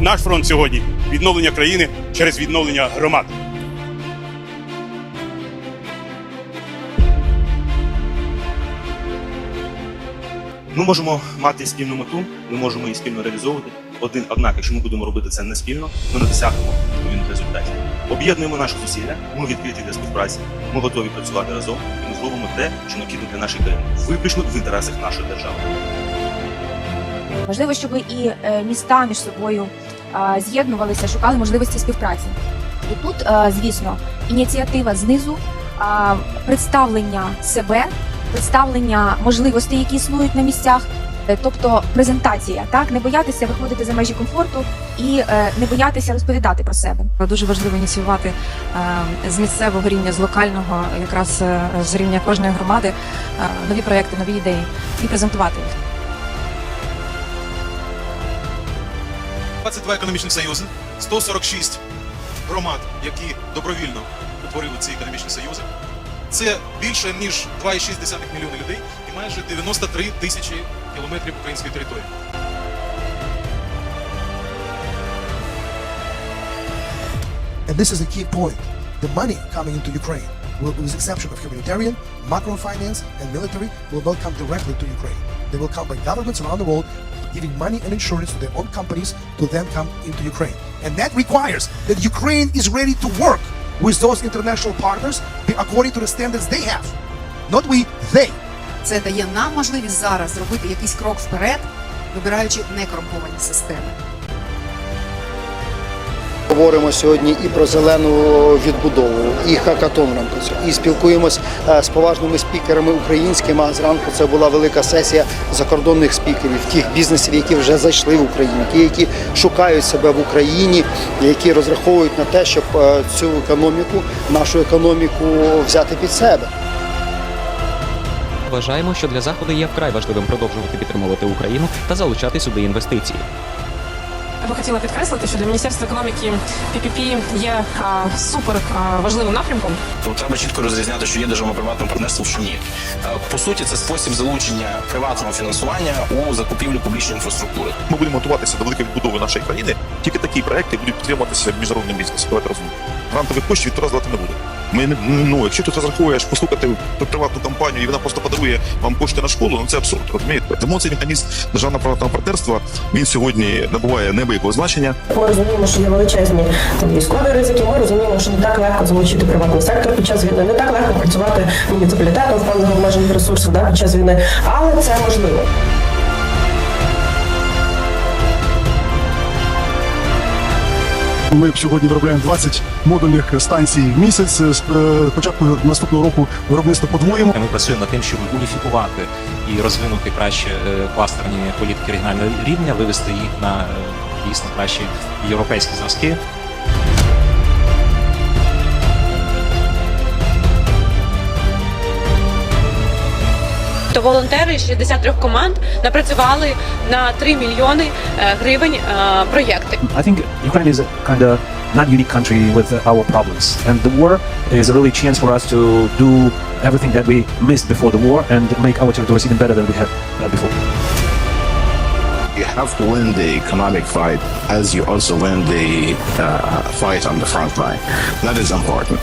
Наш фронт сьогодні відновлення країни через відновлення громад. Ми можемо мати спільну мету, ми можемо її спільно реалізовувати. Один, однак, якщо ми будемо робити це не спільно, ми не досягнемо відповідних результатів. Об'єднуємо наші зусилля, ми відкриті для співпраці, ми готові працювати разом і ми зробимо те, що необхідно для нашої країни, виключно в інтересах нашої держави. Важливо, щоб і е, міста між собою з'єднувалися, шукали можливості співпраці. І тут, е, звісно, ініціатива знизу, е, представлення себе, представлення можливостей, які існують на місцях. е, Тобто презентація, так не боятися виходити за межі комфорту і е, не боятися розповідати про себе. Дуже важливо ініціювати е, з місцевого рівня, з локального, якраз е, з рівня кожної громади, е, нові проекти, нові ідеї і презентувати їх. 22 економічних союзи, 146 громад, які добровільно утворили ці економічні союзи. Це більше ніж 2,6 мільйони людей і майже 93 тисячі кілометрів української території. And this is a key point. The money coming into Ukraine, will, with the exception of humanitarian, macrofinance, and military, will not come directly to Ukraine. They will come by governments around the world giving money and insurance to their own companies to then come into Ukraine. And that requires that Ukraine is ready to work with those international partners according to the standards they have. Not we, they. Це дає нам можливість зараз зробити якийсь крок вперед, вибираючи некорумповані системи. Говоримо сьогодні і про зелену відбудову, і хакатон рамку цього, і спілкуємось е, з поважними спікерами українськими. А зранку це була велика сесія закордонних спікерів, тих бізнесів, які вже зайшли в Україну, ті, які шукають себе в Україні, які розраховують на те, щоб е, цю економіку, нашу економіку взяти під себе. Вважаємо, що для заходу є вкрай важливим продовжувати підтримувати Україну та залучати сюди інвестиції. Я би хотіла підкреслити, що для міністерства економіки PPP є а, супер а, важливим напрямком. То треба чітко розрізняти, що є державно-приватне партнерство, що ні. По суті, це спосіб залучення приватного фінансування у закупівлю публічної інфраструктури. Ми будемо готуватися до великої відбудови нашої країни. Тільки такі проекти будуть підтримуватися міжнародним бізнесом. Давайте розуміємо. Грантових коштів ніхто роздавати не буде. Ми ну, якщо ти розраховуєш, послухати приватну компанію, і вона просто подарує вам кошти на школу, ну це абсурд, розумієте? Тому цей механізм державного приватного партнерства він сьогодні набуває неабиякого значення. Ми розуміємо, що є величезні там, військові ризики. Ми розуміємо, що не так легко залучити приватний сектор під час війни, не так легко працювати муніципалітетом в певних обмежених ресурсах да, під час війни, але це можливо. Ми сьогодні виробляємо 20 модульних станцій в місяць. З е, початку наступного року виробництво подвоїмо. Ми працюємо над тим, щоб уніфікувати і розвинути краще е, кластерні політики регіонального рівня, вивести їх на е, дійсно кращі європейські зразки. То волонтери з 63 команд напрацювали на 3 мільйони е, гривень е, проєкти. I think Ukraine is a kind of not unique country with our problems. And the war is a really chance for us to do everything that we missed before the war and make our territories even better than we had uh, before. You have to win the economic fight as you also win the uh, fight on the front line. That is important.